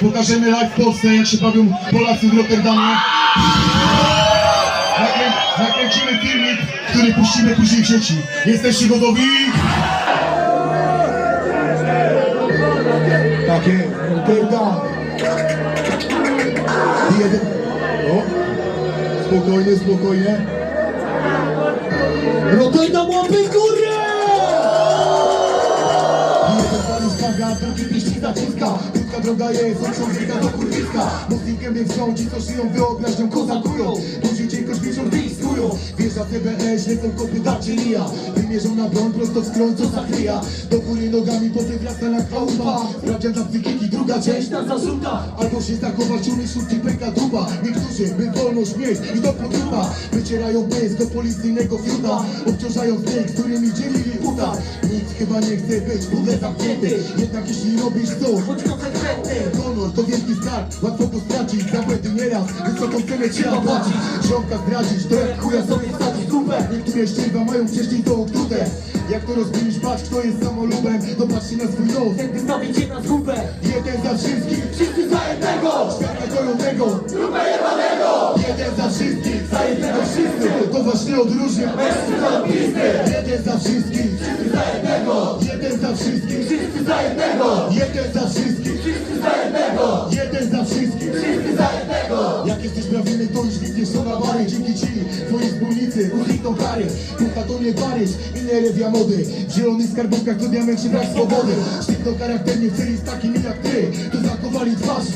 Pokażemy live w Polsce, jak się bawią Polacy w Rotterdamie. Nakrę, nakręcimy filmik, który puścimy później w sieci. Jesteście gotowi? Takie Rotterdam. Jeden. O. Spokojnie, spokojnie. Rotterdam łapy w górę! Jeden pali staga, drugi piści zaciska Droga jest, od człowieka do kurwiska. Muzykę mnie wrządzi, co żyją wyobraźnią kozakują Duży dzień kośmiczą wyskują Wjeżdża CBS, lecą kopy dacie lija. Wymierzą na broń, prosto w skroń, co zakryja. Do góry nogami, potem wraca na chałupa Sprawdzian dla psychiki, druga część na zarzuta Albo się zachować, umieć sztuki pęka duba. Niektórzy, by wolność mieć i do podruba Wycierają pysk do policyjnego fiuta. Obciążając tych, którymi dzielili uda Nikt chyba nie chce być ogóle zamknięty Jednak jeśli robisz to, Honor to wielki skarb, łatwo go stracić Za błędy nieraz, wysoką cenę trzeba płacić. Ziomka zdradzić, to jak chuja sobie wsadzić. Dupę Niektóre ścierwa mają wcześniej to odkrute Jak to rozkminisz, patrz kto jest samolubem. To patrzcie na swój nos, Ten wystawić cię na zgubę. Jeden za wszystkich. Wszyscy za jednego, kojonego Grupę jebanego Jeden za wszystkich, za jednego wszyscy To właśnie odróżnia mężczyzn od pizdy Jeden za wszystkich, wszyscy za jednego. Jeden za wszystkich, wszyscy za jednego. Jeden za wszystkich, wszyscy za jednego. Jeden za wszystkich, wszyscy za jednego. Jak jesteś prawilny, to już nikt nie na bary Dzięki ci, twoi wspólnicy, unikną kary. Pucha to nie Paryż, inne rewia mody W zielonych skarbówkach to diament czy brak swobody. Sztywno charakternie chceli z takimi jak ty. To zakowali twarz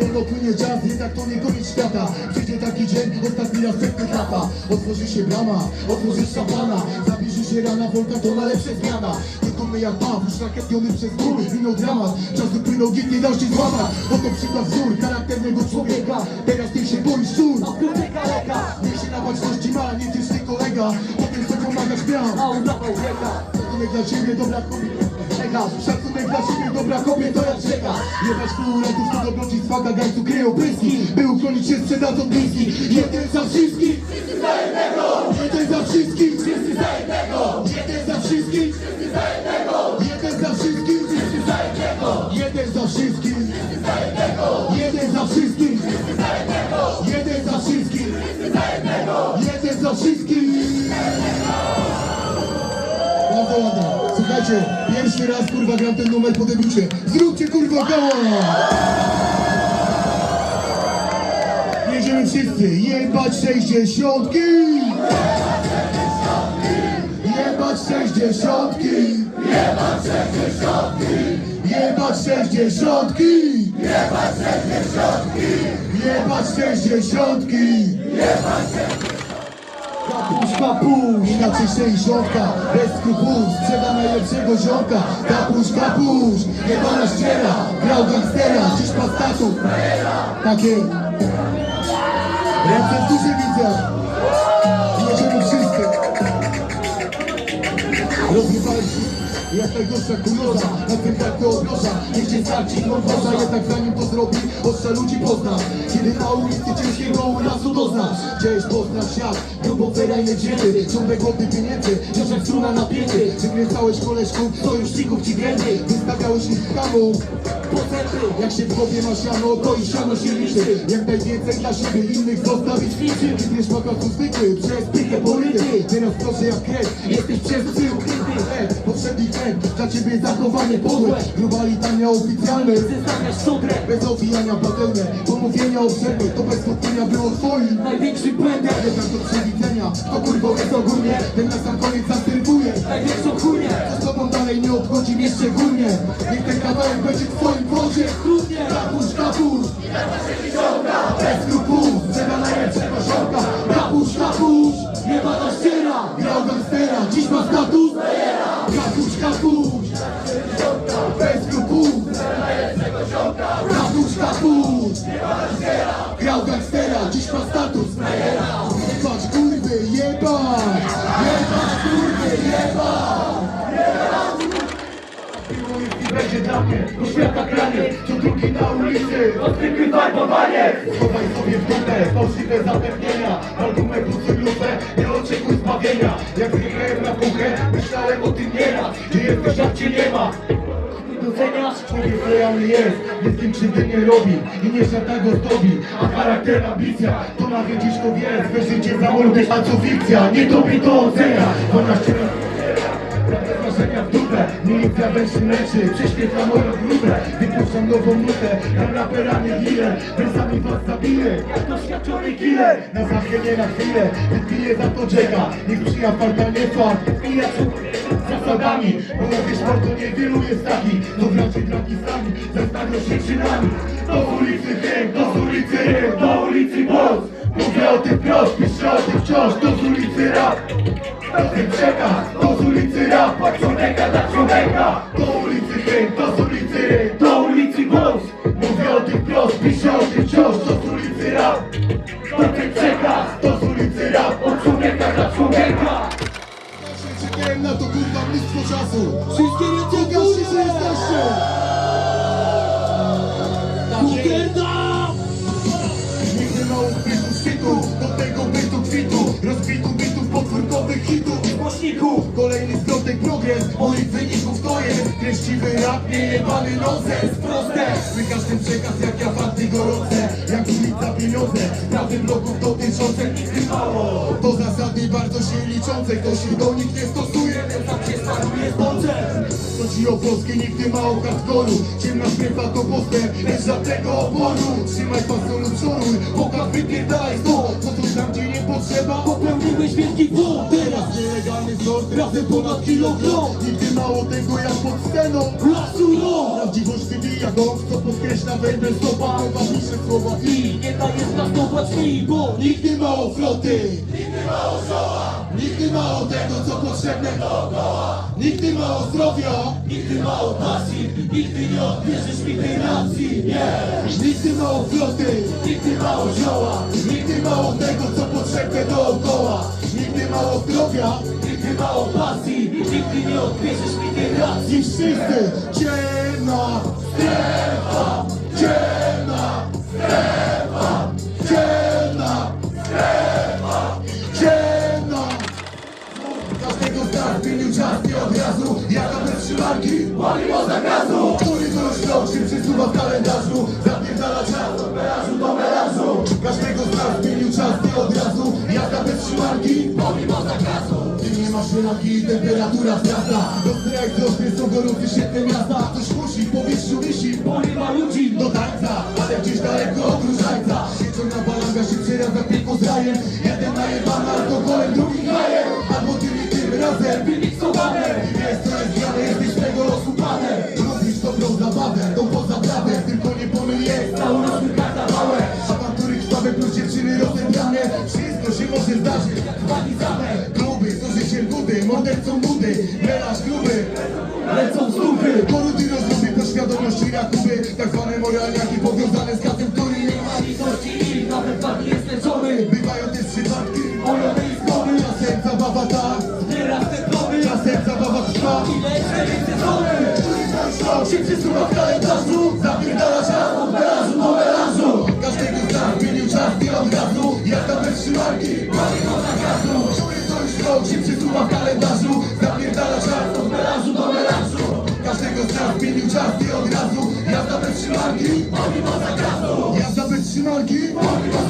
Wolno płynie czas, jednak to nie koniec świata. Przyjdzie taki dzień, ostatni raz przed lata Otworzy się brama, otworzy szampana Zabliży się rana, wolka to na lepsze zmiana. Tylko my jak Paw, uszlachetniony przez góry. Minął dramat, czas upłynął, git nie dał się złamać Oto przykład wzór charakternego człowieka. Teraz ty się boisz szczur. Krótkę kaleka Niech się na baczności ma, nie ty kolega Potem co pomagać miał A udawał wieka. Szacunek dla ciebie, dobra kobieta czeka Szacunek dla ciebie, dobra kobieta jak czeka Jebać konkurentów, to dobrodziejstwa gagańcu kryją pyski By uchronić się sprzed od bliskich Jeden za wszystkich. Wszyscy za jednego Jeden za wszystkich. Wszyscy za jednego. Jeden za wszystkich. Wszyscy za jednego. Jeden za wszystkich. Wszyscy za jednego. Jeden za wszystkich. Wszyscy za jednego. Jeden za wszystkich. Wszyscy za jednego. Jeden za wszystkich. Wszyscy za jednego. Jeden za wszystkich. Bardzo ładnie. Słuchajcie, jeszcze raz kurwa gram ten numer po debiucie. Zróbcie kurwa koło! Jedziemy wszyscy, jebać 60! Jebać 60! Jebać 60! Jebać 60! Jebać 60! Jebać 60! Jebać 60! Puszka pół, inaczej sześćdziesiątka Bez skrupułów, sprzeda najlepszego ziomka. Ta puszka pusz, jebana ściera Grał gangstera, czyż pastatu Takie Ręce w duszy widzę. Możemy wszyscy Rozrywali wszystko jak najgorsza kuloza Na tym tak to odnosza Niech cię starci konwoza Jednak zanim to zrobi Ostrza ludzi pozna. Kiedy na ulicy ciężkiego urazu doznasz Chciałeś poznać świat Grubo ferajne dzieny Ciągle głodny pieniędzy Wciąż jak struna napięty Wykręcałeś koleżków Sojuszników ci wiernych Wystawiałeś ich kamu Pocenty Jak się w głowie masz siano To i siano się liczy. Jak najwięcej dla siebie Innych zostawić liczy Wiesz makasu zwykły Przez pychę poryty Teraz proszę jak krew Jesteś przez psy ukryty E, Poprzedni ten Dla ciebie zachowanie podłe. Gruba litania oficjalne Zestawiasz sudrę bez owijania bawełnę Pomówienia o przerwie To bez wątpienia było twoim. Największy błędem. Jednak do przewidzenia. Kto kurwa jest ogólnie. Ten na sam koniec zaserwuje. Największą chujnię Co z tobą dalej nie obchodzi mnie szczególnie? Niech ten kawałek będzie w twoim wodzie Trudnie Kapusz, kapusz Bez jebać Jebać kurwy, jebać będzie dla mnie Do świata granie Co drugi na ulicy Odwykły warbowanie Schowaj sobie w dupę fałszywe zapewnienia Albumę plus lufę, nie oczekuj zbawienia Jak zjechałem na puchę, myślałem o tym nieraz. Gdzie jesteś, jak cię nie ma Nudzenia masz Człowiek lojalny jest, nic kim krzywdy nie robi I nie szata go zdobi, a charakter ambicja To ma wiedzieć to wiec, we życie za młodych, a co fikcja. Nie tobie to ocenia, 12 lat Prawda zmarzenia w dupę, milicja węszy męczy Prześwietla moją grupę, wypuszczam nową nutę Tam rapera nie gilę, wersami was zabiję Jak doświadczony killer, na zawsze nie na chwilę Wypiję za to Jacka, niech przyja farta nie fart Pija zasadami, mówisz sportu niewielu jest taki To wracie draki sami, zastanawią się czynami Do ulicy Hęk, do ulicy Rym, do ulicy Boc Mówię o tym wprost, piszę o tym wciąż, do z ulicy rap Do tym czeka, do z ulicy od człowieka dla człowieka. Do ulicy Hęk, do z ulicy do ulicy Boc Mówię o tym wprost, piszę o tym wciąż, do z ulicy rap. Do tym czeka, progres Moich wyników to jest Treściwy rap, niejebany nonsens Proste. Słychasz ten przekaz jak ja fakty gorące Jak ulica pieniądze. Sprawy bloków dotyczące nigdy mało. To zasady bardzo się liczące Kto się do nich nie stosuje Ten sam się stanuje słońce Chodzi o Polskę, nigdy mało hardkoru Ciemna strefa to postęp, lecz żadnego oporu. Trzymaj pasonu, szoruj, pokaz wypierdalaj to Co tu tam gdzie potrzeba Popełniłeś wielki błąd! Teraz Nielegalny sort, razem ponad kilogram Nigdy mało tego jak pod sceną lasu! Prawdziwość wybija gąb, wejdę stopa Najważniejsze słowa I nie dajesz nastopować mi, bo Nigdy mało floty Nigdy mało zioła Nigdy mało tego co potrzebne dookoła Nigdy mało zdrowia nigdy mało pasji, nigdy nie odbierzesz mi tej racji, nie! Nigdy mało floty Nigdy mało zioła, Nigdy mało tego co potrzebne dookoła Nigdy mało zdrowia nigdy mało pasji, nigdy nie odbierzesz mi tej racji, I wszyscy ciemna strefa Ciemna strefa Ciemna strefa Ciemna Każdego z nas zmienił czas nie od razu Jaka bez Paliwo zakazu Który już rok się przesuwa w kalendarzu Zapierdala czas od melanżu do melanżu Każdego z nas zmienił czas nie od razu Jaka bez trzymanki Pomimo zakazu Ty nie masz szynaki i temperatura wzrasta Do strajk wzrośnie są gorące świetne miasta Ktoś musi, w powietrzu going to do się przesuwa w kalendarzu Zapierdala czas od melanżu do melanżu Każdego z nas zmienił czas nie od razu Jazda bez trzymanki, paliwo zakazu Który to już rok się przesuwa w kalendarzu. Zapierdala czas od melanżu do melanżu Każdego z nas zmienił czas nie od razu Jazda bez trzymanki, paliwo zakazu Jazda bez trzymanki, paliwo zakazu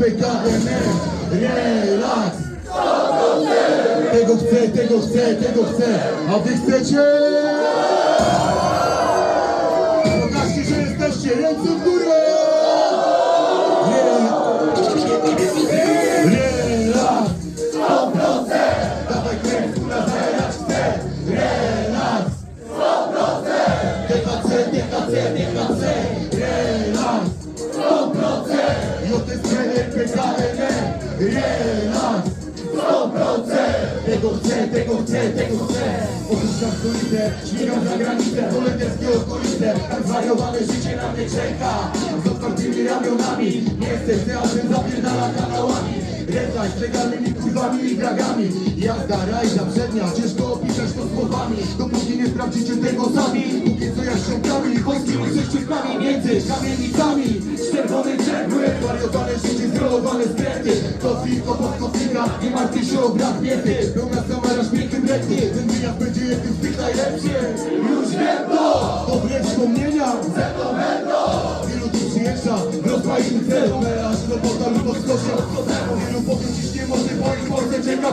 MN Relaks Tego chcę, tego chcę, tego chcę. A wy chcecie? Pokażcie, że jesteście Ręce w górę. Relaks Relaks 100% Tego chcę, tego chcę, tego chcę Opuszczam stolicę, śmigam za granicę Holenderskie okolice, tak zwariowane życie na mnie czeka Z otwartymi ramionami Nie chcę, abym zapierdala kanałami Rękaj z legalnymi kurwami i dragami Jazda, rajda, przednia, ciężko opisać to słowami Dopóki nie sprawdzicie tego sami. Póki co ja ściągami, ze ścieżkami między kamienicami. Z czerwonej cegły, wariowane życie, zrolowane skręty To tylko pod kofika, nie martwcie się o brak biedy Pełna samara szpilki brety, ten wyjazd będzie jednym z tych najlepszych. Już wiem to, dobre wspomnienia rozmaitych celach Aż do portalu pod skosie Wielu potem ciśnie może bo ich mordę czeka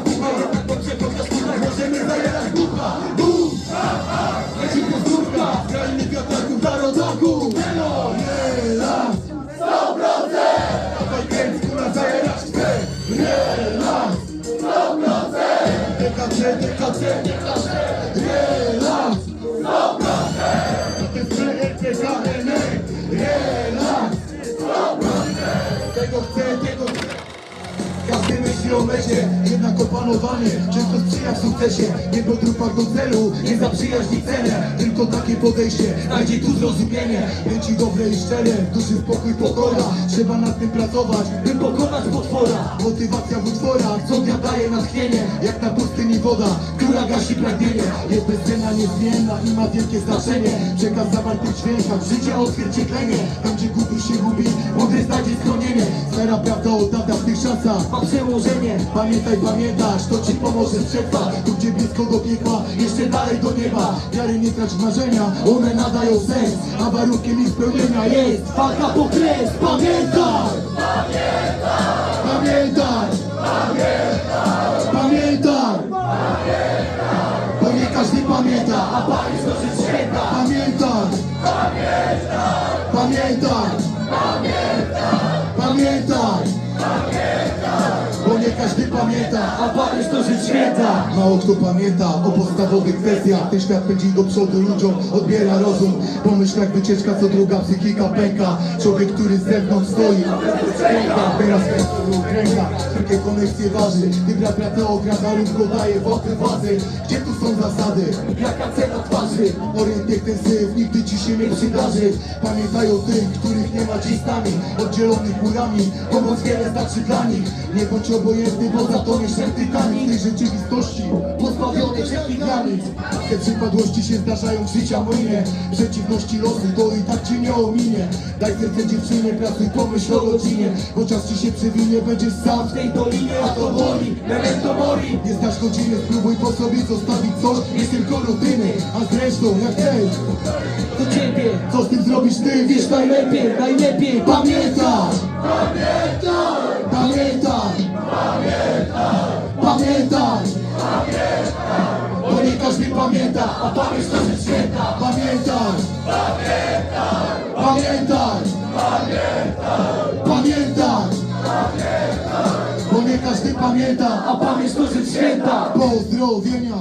jednak opanowanie Często sprzyja w sukcesie? Nie po trupach do celu, nie za przyjaźń i cenę Tylko takie podejście, znajdzie tu zrozumienie. Będzie dobre i szczere, w duszy spokój, pokora. Trzeba nad tym pracować, by pokonać potwora. Motywacja w utworach, co dnia daje natchnienie. Jak na pustyni woda, która gasi pragnienie. Jest bezcenna, niezmienna i ma wielkie znaczenie. Przekaz zawarty w dźwiękach, życie odzwierciedlenie Tam gdzie gubi mądry znajdzie schronienie Stara prawda od dawna w tych czasach. Ma przełożenie. Pamiętaj, pamiętasz, to ci pomoże przetrwać. Tu gdzie blisko do piekła, jeszcze dalej do nieba. Wiary nie tracz marzenia, one nadają sens. A warunkiem ich spełnienia jest walka po kres. Pamiętaj! Pamiętaj! Pamiętaj! Bo nie każdy pamięta, a to rzecz Święta Mało kto pamięta o podstawowych kwestiach. Ten świat pędzi do przodu ludziom, odbiera rozum. Pomyśl jak wycieczka, co druga psychika pęka. Człowiek, który z zewnątrz stoi, a wewnątrz kręga Teraz kręga, wszelkie konekcje waży. Wybra pracę ograda, rów go daje w okry władzy Gdzie tu są zasady? Jaka cena twarzy? Orientek ten syf nigdy ci się nie przydarzy. Pamiętaj o tych, których nie ma dziś z nami. Oddzielonych murami, pomoc wiele znaczy dla nich. Nie bądź obojętny, bo za to nie W tej rzeczywistości, pozbawionej wszelkich granic. Te przypadłości się zdarzają w życia moje Przeciwności losu to i tak cię nie ominie. Daj serce dziewczynie, pracuj, pomyśl o rodzinie. Bo czas ci się przewinie, będziesz sam w tej dolinie. A to boli, memento mori. Nie znasz godziny, spróbuj po sobie zostawić coś. Nie tylko rutyny, a zresztą jak chcesz Do ciebie. Co z tym zrobisz ty, wiesz najlepiej, najlepiej. Pamiętaj! Pamiętaj! Pamiętaj! Bo nie każdy pamięta, a Paryż to rzecz święta Pamiętaj! Pamiętaj! Pamiętaj! Bo nie każdy pamięta, A pamięć to rzecz święta Pozdrowienia!